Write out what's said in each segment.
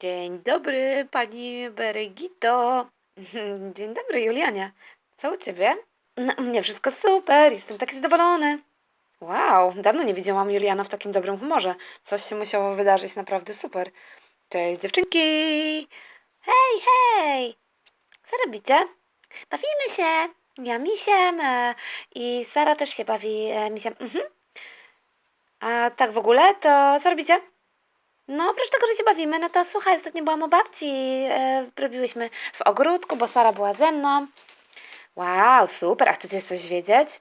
Dzień dobry, pani Beregito. Dzień dobry, Juliania. Co u ciebie? No, mnie wszystko super, jestem taki zadowolony. Wow, dawno nie widziałam Juliana w takim dobrym humorze. Coś się musiało wydarzyć naprawdę super. Cześć dziewczynki! Hej, hej! Co robicie? Bawimy się. Ja misiem e, i Sara też się bawi e, misiem. Mhm. A tak w ogóle, to co robicie? No, oprócz tego, że się bawimy, no to słuchaj, ostatnio byłam u babci, e, robiłyśmy w ogródku, bo Sara była ze mną. Wow, super, a chcecie coś wiedzieć?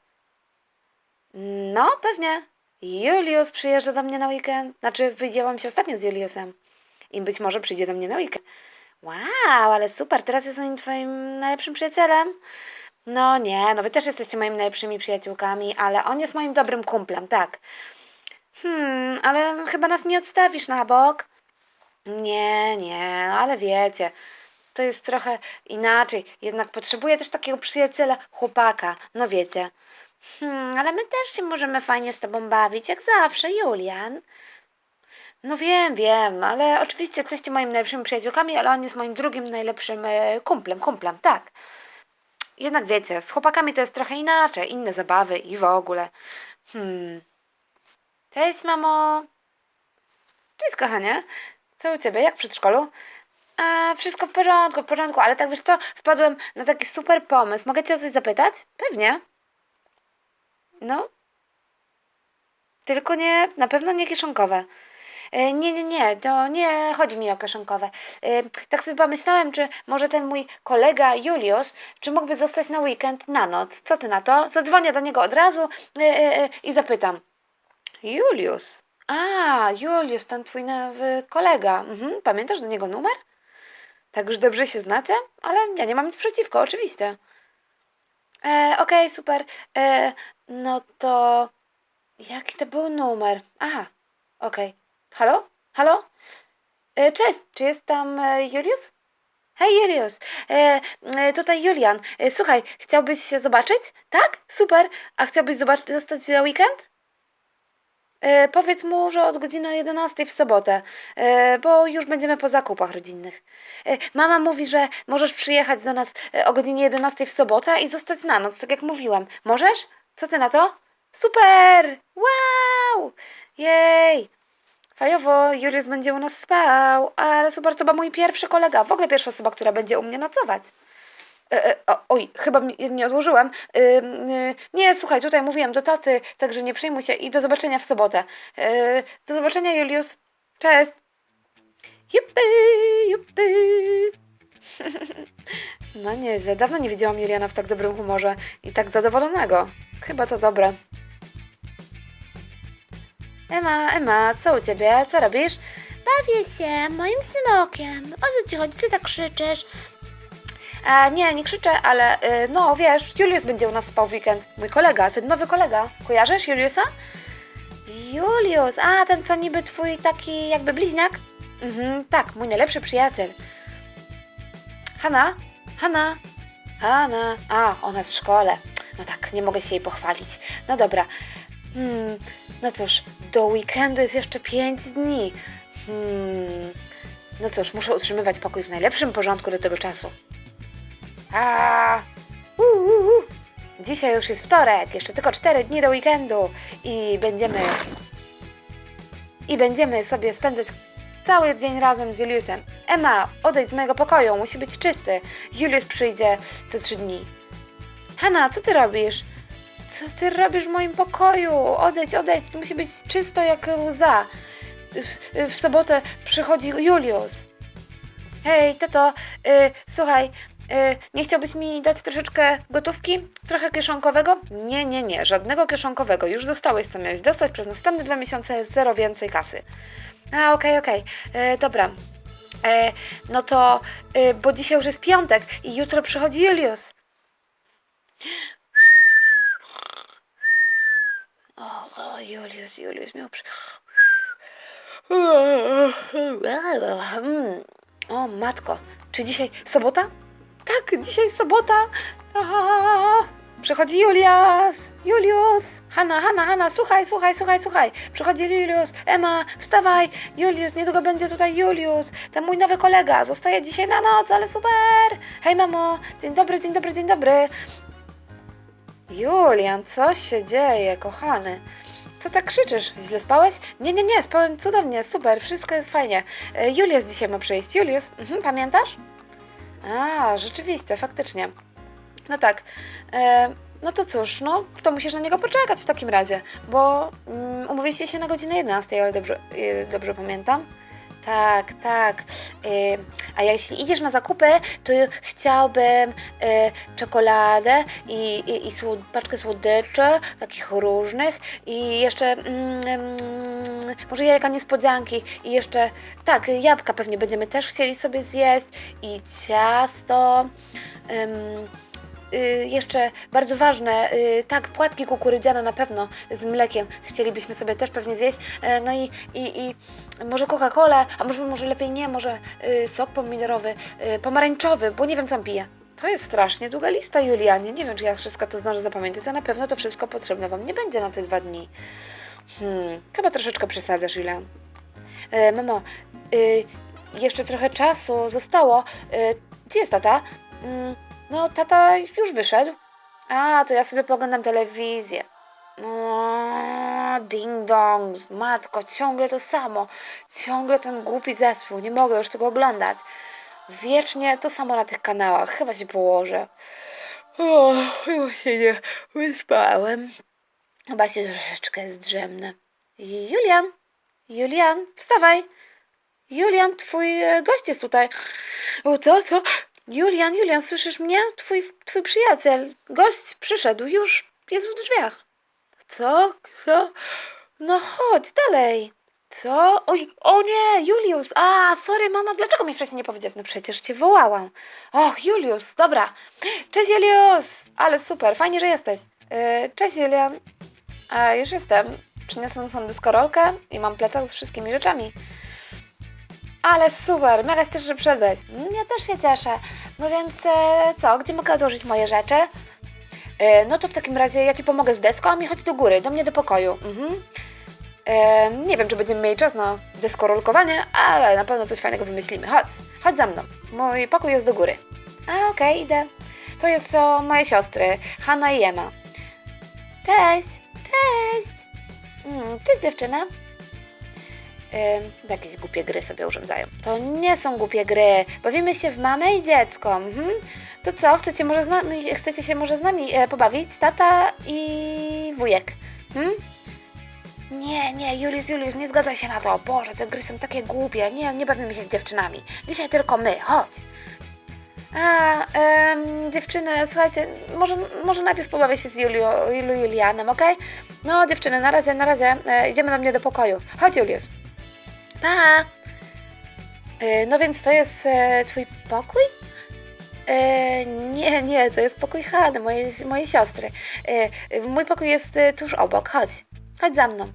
No, pewnie. Julius przyjeżdża do mnie na weekend. Znaczy, widziałam się ostatnio z Juliusem. I być może przyjdzie do mnie na weekend. Wow, ale super, teraz jest on twoim najlepszym przyjacielem. No nie, no wy też jesteście moimi najlepszymi przyjaciółkami, ale on jest moim dobrym kumplem, tak. Hmm, ale chyba nas nie odstawisz na bok. Nie, nie, no ale wiecie, to jest trochę inaczej. Jednak potrzebuję też takiego przyjaciela, chłopaka, no wiecie. Hmm, ale my też się możemy fajnie z tobą bawić, jak zawsze, Julian. No wiem, wiem, ale oczywiście jesteście moimi najlepszymi przyjaciółkami, ale on jest moim drugim najlepszym e, kumplem, kumplem, tak. Jednak wiecie, z chłopakami to jest trochę inaczej, inne zabawy i w ogóle. Hmm. Cześć, mamo. Cześć, kochanie. Co u ciebie? Jak w przedszkolu? A, wszystko w porządku, w porządku, ale tak wiesz co, wpadłem na taki super pomysł. Mogę cię o coś zapytać? Pewnie. No. Tylko nie, na pewno nie kieszonkowe. E, Nie, nie, nie, to nie chodzi mi o kieszonkowe. E, Tak sobie pomyślałem, czy może ten mój kolega Juliusz, czy mógłby zostać na weekend na noc. Co ty na to? Zadzwonię do niego od razu e, e, e, i zapytam. Julius. A, Julius, ten twój nowy kolega. Mhm. Pamiętasz do niego numer? Tak już dobrze się znacie? Ale ja nie mam nic przeciwko, oczywiście. E, Okej, super. E, no to... Jaki to był numer? Aha, okej. Halo? Halo? E, cześć, czy jest tam e, Julius? Hej Julius, e, e, tutaj Julian. E, słuchaj, chciałbyś się zobaczyć? Tak? Super. A chciałbyś zobaczyć, zostać na weekend? E, powiedz mu, że od godziny 11 w sobotę, e, bo już będziemy po zakupach rodzinnych. E, mama mówi, że możesz przyjechać do nas e, o godzinie 11 w sobotę i zostać na noc, tak jak mówiłam. Możesz? Co ty na to? Super! Wow! Jej! Fajowo, Julius będzie u nas spał, ale super, to chyba mój pierwszy kolega, w ogóle pierwsza osoba, która będzie u mnie nocować. E, e, oj, chyba nie odłożyłam. Y, nie, słuchaj, tutaj mówiłam do taty, także nie przejmuj się i do zobaczenia w sobotę. Do zobaczenia, Julius. Cześć. Juppy, juppy. No nieźle, dawno nie widziałam Juliana w tak dobrym humorze i tak zadowolonego. Chyba to dobre. Emma, Emma, co u ciebie? Co robisz? Bawię się moim synokiem. O co ci chodzi? Ty tak krzyczysz? E, nie, nie krzyczę, ale y, no wiesz, Julius będzie u nas spał w weekend. Mój kolega, ten nowy kolega. Kojarzysz Juliusa? Julius, a ten co niby twój taki jakby bliźniak? Mhm, tak, mój najlepszy przyjaciel. Hanna? Hanna? Hanna? A, ona jest w szkole. No tak, nie mogę się jej pochwalić. No dobra. Hmm, no cóż, do weekendu jest jeszcze pięć dni. Hmm, no cóż, muszę utrzymywać pokój w najlepszym porządku do tego czasu. A. Dzisiaj już jest wtorek, jeszcze tylko cztery dni do weekendu i będziemy i będziemy sobie spędzać cały dzień razem z Juliusem. Emma, odejdź z mojego pokoju, musi być czysty. Julius przyjdzie za trzy dni. Hanna, co ty robisz? Co ty robisz w moim pokoju? Odejdź, odejdź, tu musi być czysto jak łza. W, sobotę przychodzi Julius. Hej, tato, y, słuchaj, nie chciałbyś mi dać troszeczkę gotówki? Trochę kieszonkowego? Nie, nie, nie, żadnego kieszonkowego. Już dostałeś, co miałeś dostać. Przez następne dwa miesiące zero więcej kasy. A, okej, okej, Y, dobra. E, no to, y, bo dzisiaj już jest piątek i jutro przychodzi Julius. O, o Julius, Julius miał przy... O matko, czy dzisiaj sobota? Tak, dzisiaj sobota. A, Przychodzi Julius! Julius! Hanna, Hanna, Hanna, słuchaj, słuchaj, słuchaj, słuchaj. Przychodzi Julius. Emma, wstawaj! Julius, niedługo będzie tutaj Julius. Ten mój nowy kolega. Zostaje dzisiaj na noc, ale super! Hej, mamo! Dzień dobry, dzień dobry, dzień dobry. Julian, co się dzieje, kochany? Co tak krzyczysz? Źle spałeś? Nie, nie, nie, spałem cudownie, super, wszystko jest fajnie. E, Julius dzisiaj ma przyjść. Julius, mhm, pamiętasz? A, rzeczywiście, faktycznie. No tak. E, no to cóż, no to musisz na niego poczekać w takim razie, bo mm, umówiliście się na godzinę 11, ale dobrze, e, dobrze pamiętam. Tak, tak. E, a jeśli idziesz na zakupy, to chciałbym e, czekoladę i, i, i słod, paczkę słodyczy, takich różnych i jeszcze mm, mm, może jajka niespodzianki i jeszcze, tak, jabłka pewnie będziemy też chcieli sobie zjeść i ciasto. Ym, y, jeszcze bardzo ważne, y, tak, płatki kukurydziane na pewno z mlekiem chcielibyśmy sobie też pewnie zjeść. E, no i, i, i może Coca-Colę, a może, może lepiej nie, może y, sok pomidorowy, pomarańczowy, bo nie wiem co on pije. To jest strasznie długa lista, Julianie. Nie wiem, czy ja wszystko to zdążę zapamiętać, a na pewno to wszystko potrzebne Wam nie będzie na te dwa dni. Hmm, chyba troszeczkę przesadzasz, Julian. E, mamo, y, jeszcze trochę czasu zostało. E, gdzie jest tata? Mm, no, tata już wyszedł. A, to ja sobie poglądam telewizję. O, ding dongs, matko, ciągle to samo. Ciągle ten głupi zespół, nie mogę już tego oglądać. Wiecznie to samo na tych kanałach, chyba się położę. O, chyba się nie wyspałem. Chyba się troszeczkę zdrzemnę. Julian, Julian, wstawaj. Julian, twój e, gość jest tutaj. O, co, co? Julian, Julian, słyszysz mnie? Twój, twój przyjaciel, gość przyszedł, już jest w drzwiach. Co? Co? No chodź, dalej. Co? Oj, o nie, Julius. A, sorry, mama, dlaczego mi wcześniej nie powiedziałeś? No przecież cię wołałam. Och, Julius, dobra. Cześć, Julius. Ale super, fajnie, że jesteś. Yy, cześć, Julian. A, już jestem. Przyniosłem sobie deskorolkę i mam plecak z wszystkimi rzeczami. Ale super, mega się cieszę, że przyszedłeś. Ja też się cieszę. No więc e, co, gdzie mogę odłożyć moje rzeczy? E, no to w takim razie ja Ci pomogę z deską, a mi chodź do góry, do mnie do pokoju. Mhm. E, nie wiem, czy będziemy mieli czas na deskorolkowanie, ale na pewno coś fajnego wymyślimy. Chodź, chodź za mną. Mój pokój jest do góry. A, okej, idę. To jest o, moje siostry, Hanna i Emma. Cześć, cześć. Mm, cześć dziewczyna. Ym, jakieś głupie gry sobie urządzają. To nie są głupie gry. Bawimy się w mamę i dziecko. Mhm. To co, chcecie, może z nami, chcecie się może z nami e, pobawić? Tata i wujek. Hmm? Nie, nie, Julius, Julius, nie zgadzaj się na to. Boże, te gry są takie głupie. Nie, nie bawimy się z dziewczynami. Dzisiaj tylko my, chodź. A, em, dziewczyny, słuchajcie, może, może najpierw pobawię się z Julio, Julu Julianem, okej? No, dziewczyny, na razie, na razie. E, idziemy do mnie do pokoju. Chodź, Julius. Pa! E, No więc to jest e, twój pokój? E, nie, nie, to jest pokój Hany, mojej, mojej siostry. E, mój pokój jest e, tuż obok, chodź. Chodź za mną.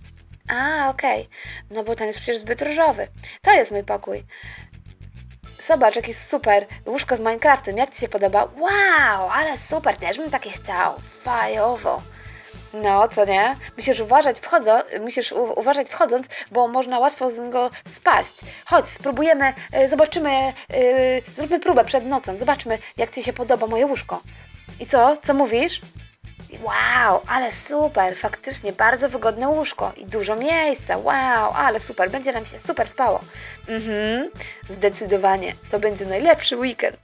A, okej. No bo ten jest przecież zbyt różowy. To jest mój pokój. Zobacz, jaki super. Łóżko z Minecraftem. Jak Ci się podoba? Wow, ale super, też bym takie chciał. Fajowo. No, co nie? Musisz uważać, wchodzo, musisz uważać wchodząc, bo można łatwo z niego spaść. Chodź, spróbujemy, y, zobaczymy, y, zróbmy próbę przed nocą. Zobaczmy, jak Ci się podoba moje łóżko. I co? Co mówisz? Wow, ale super, faktycznie bardzo wygodne łóżko i dużo miejsca. Wow, ale super, będzie nam się super spało. Mhm, zdecydowanie, to będzie najlepszy weekend.